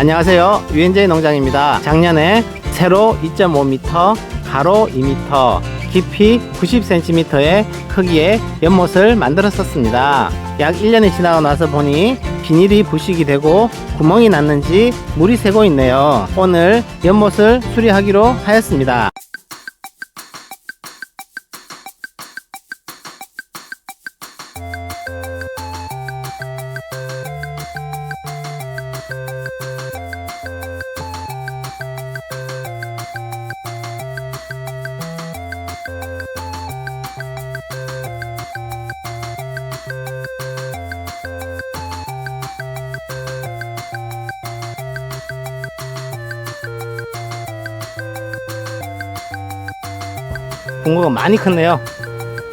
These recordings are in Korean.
안녕하세요. 유엔제이 농장입니다. 작년에 세로 2.5m, 가로 2m, 깊이 90cm의 크기의 연못을 만들었었습니다. 약 1년이 지나고 나서 보니 비닐이 부식이 되고 구멍이 났는지 물이 새고 있네요. 오늘 연못을 수리하기로 하였습니다. 붕어가 많이 컸네요.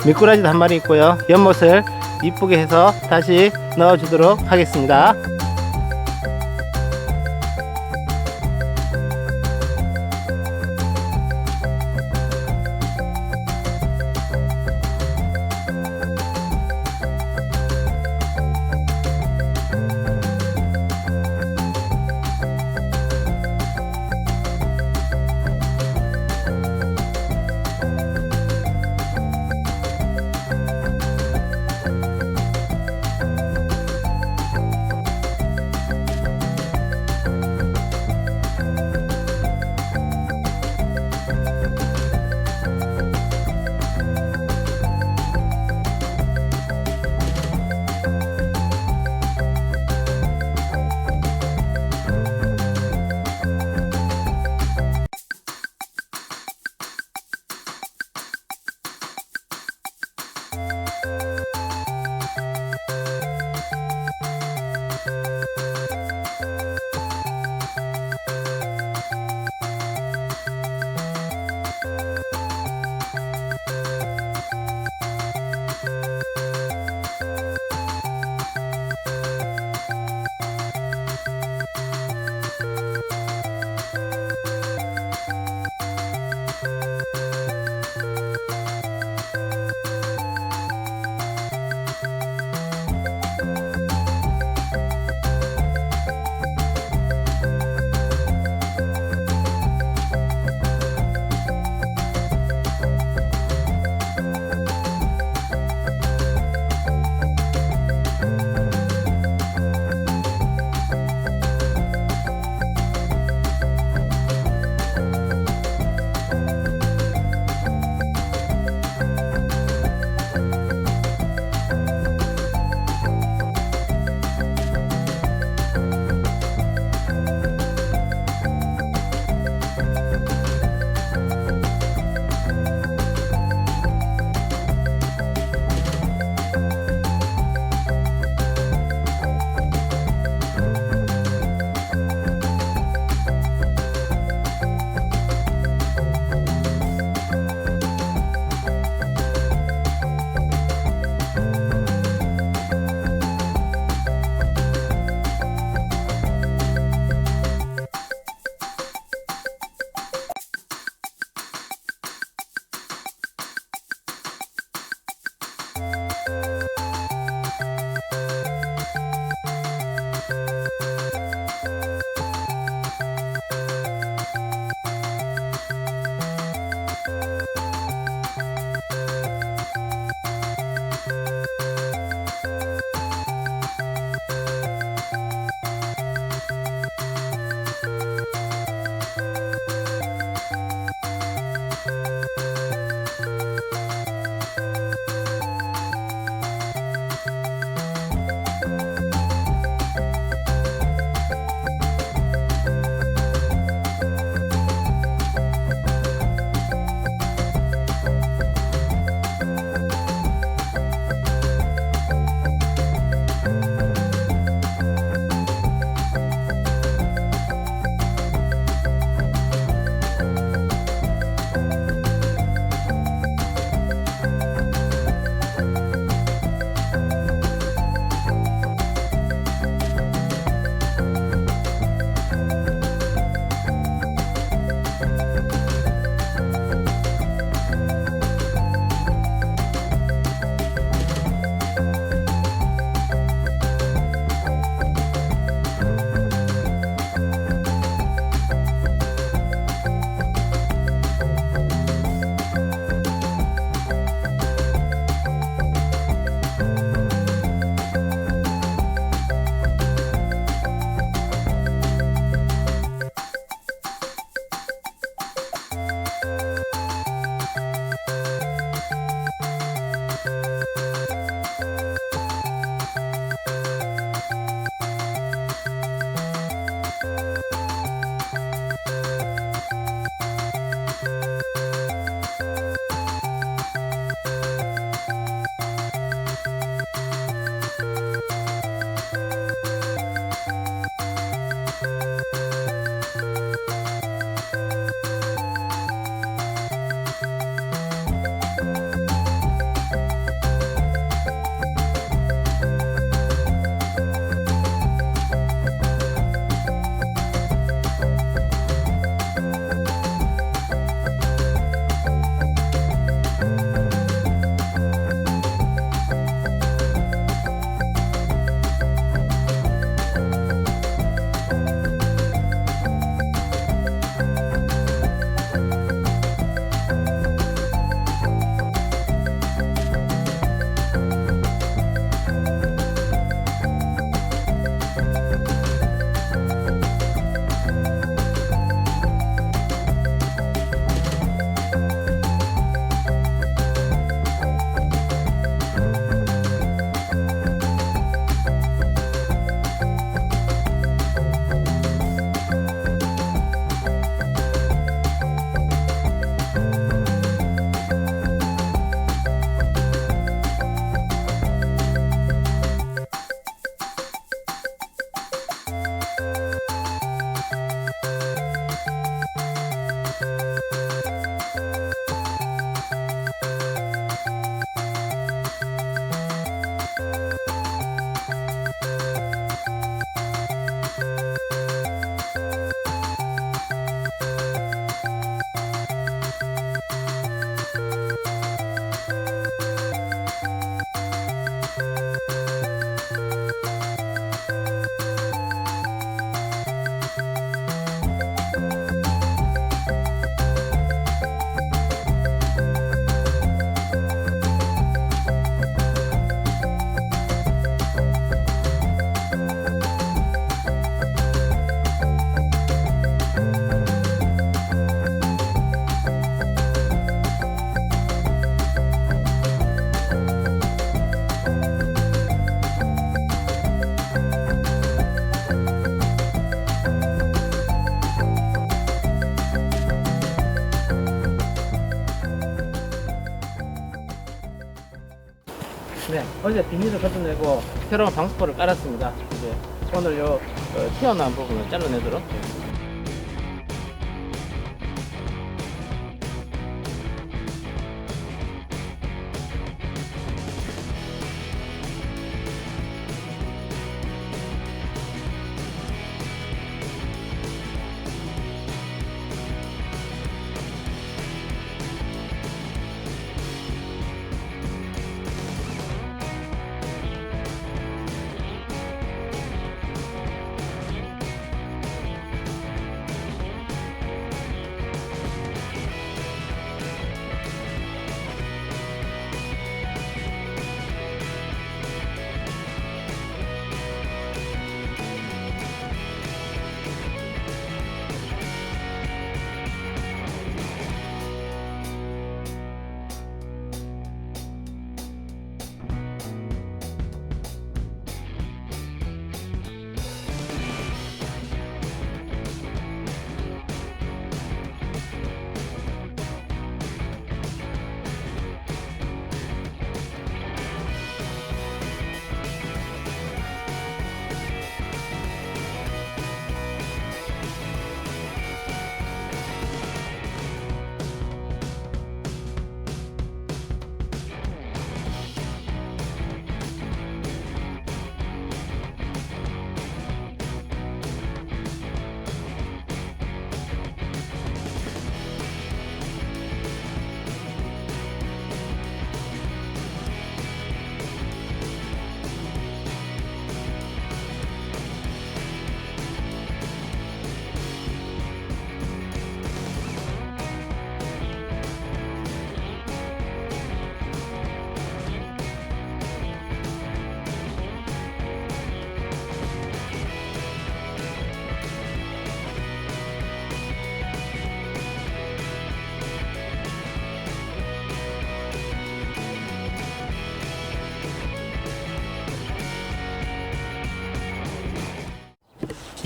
미꾸라지도 한 마리 있고요. 연못을 이쁘게 해서 다시 넣어주도록 하겠습니다. 어제 비닐을 걷어내고 새로운 방수포를 깔았습니다. 이제 오늘 요 어, 튀어나온 부분을 잘라내도록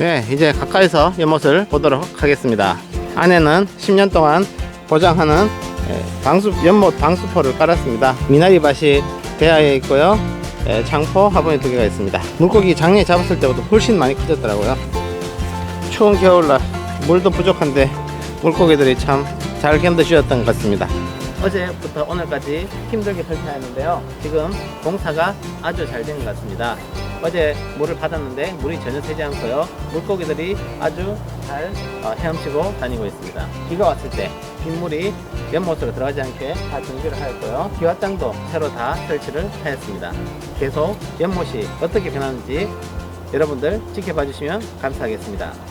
네, 이제 가까이서 연못을 보도록 하겠습니다. 안에는 10년 동안 보장하는 예, 방수 연못 방수포를 깔았습니다. 미나리밭이 대하에 있고요. 예, 창포 화분이 두 개가 있습니다. 물고기 작년에 잡았을 때보다 훨씬 많이 커졌더라고요. 추운 겨울날 물도 부족한데 물고기들이 참 잘 견뎌주었던 것 같습니다. 어제부터 오늘까지 힘들게 설치하였는데요. 지금 공사가 아주 잘 된 것 같습니다. 어제 물을 받았는데 물이 전혀 새지 않고요. 물고기들이 아주 잘 어, 헤엄치고 다니고 있습니다. 비가 왔을 때 빗물이 연못으로 들어가지 않게 다 정비를 하였고요. 기와장도 새로 다 설치를 하였습니다. 계속 연못이 어떻게 변하는지 여러분들 지켜봐 주시면 감사하겠습니다.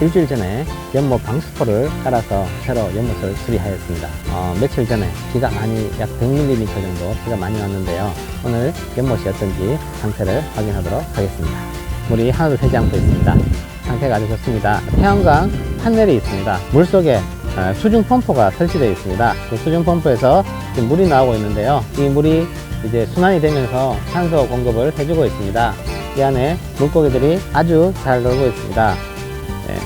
일주일 전에 연못 방수포를 깔아서 새로 연못을 수리하였습니다. 어, 며칠 전에 비가 많이 약 100mm 정도 비가 많이 왔는데요. 오늘 연못이 어떤지 상태를 확인하도록 하겠습니다. 물이 하나도 새지 않고 있습니다. 상태가 아주 좋습니다. 태양광 판넬이 있습니다. 물 속에 어, 수중 펌프가 설치되어 있습니다. 그 수중 펌프에서 물이 나오고 있는데요. 이 물이 이제 순환이 되면서 산소 공급을 해주고 있습니다. 이 안에 물고기들이 아주 잘 놀고 있습니다.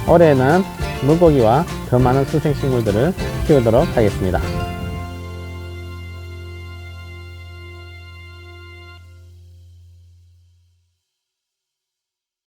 네, 올해는 물고기와 더 많은 수생식물들을 키우도록 하겠습니다.